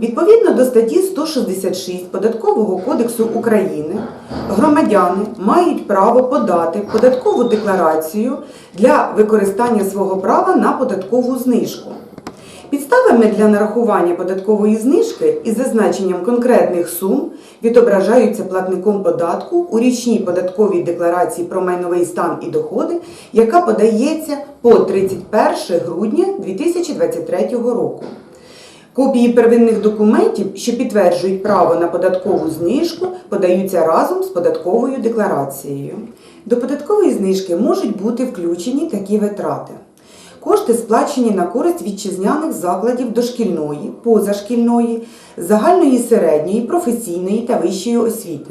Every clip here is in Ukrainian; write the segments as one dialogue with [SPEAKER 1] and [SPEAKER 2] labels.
[SPEAKER 1] Відповідно до статті 166 Податкового кодексу України громадяни мають право подати податкову декларацію для використання свого права на податкову знижку. Підставами для нарахування податкової знижки із зазначенням конкретних сум відображаються платником податку у річній податковій декларації про майновий стан і доходи, яка подається по 31 грудня 2023 року. Копії первинних документів, що підтверджують право на податкову знижку, подаються разом з податковою декларацією. До податкової знижки можуть бути включені такі витрати. Кошти сплачені на користь вітчизняних закладів дошкільної, позашкільної, загальної середньої, професійної та вищої освіти.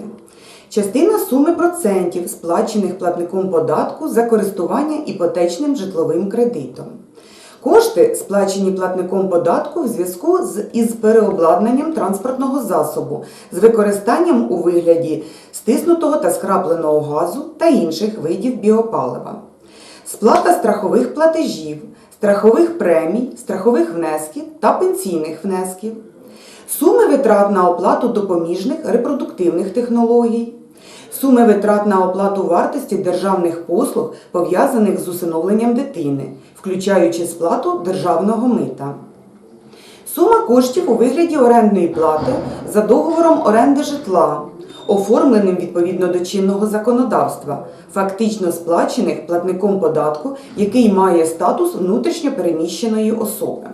[SPEAKER 1] Частина суми процентів, сплачених платником податку за користування іпотечним житловим кредитом. Кошти, сплачені платником податку в зв'язку з із переобладнанням транспортного засобу з використанням у вигляді стиснутого та скрапленого газу та інших видів біопалива. Сплата страхових платежів, страхових премій, страхових внесків та пенсійних внесків. Суми витрат на оплату допоміжних репродуктивних технологій. Суми витрат на оплату вартості державних послуг, пов'язаних з усиновленням дитини, включаючи сплату державного мита. Сума коштів у вигляді орендної плати за договором оренди житла, оформленим відповідно до чинного законодавства, фактично сплачених платником податку, який має статус внутрішньо переміщеної особи.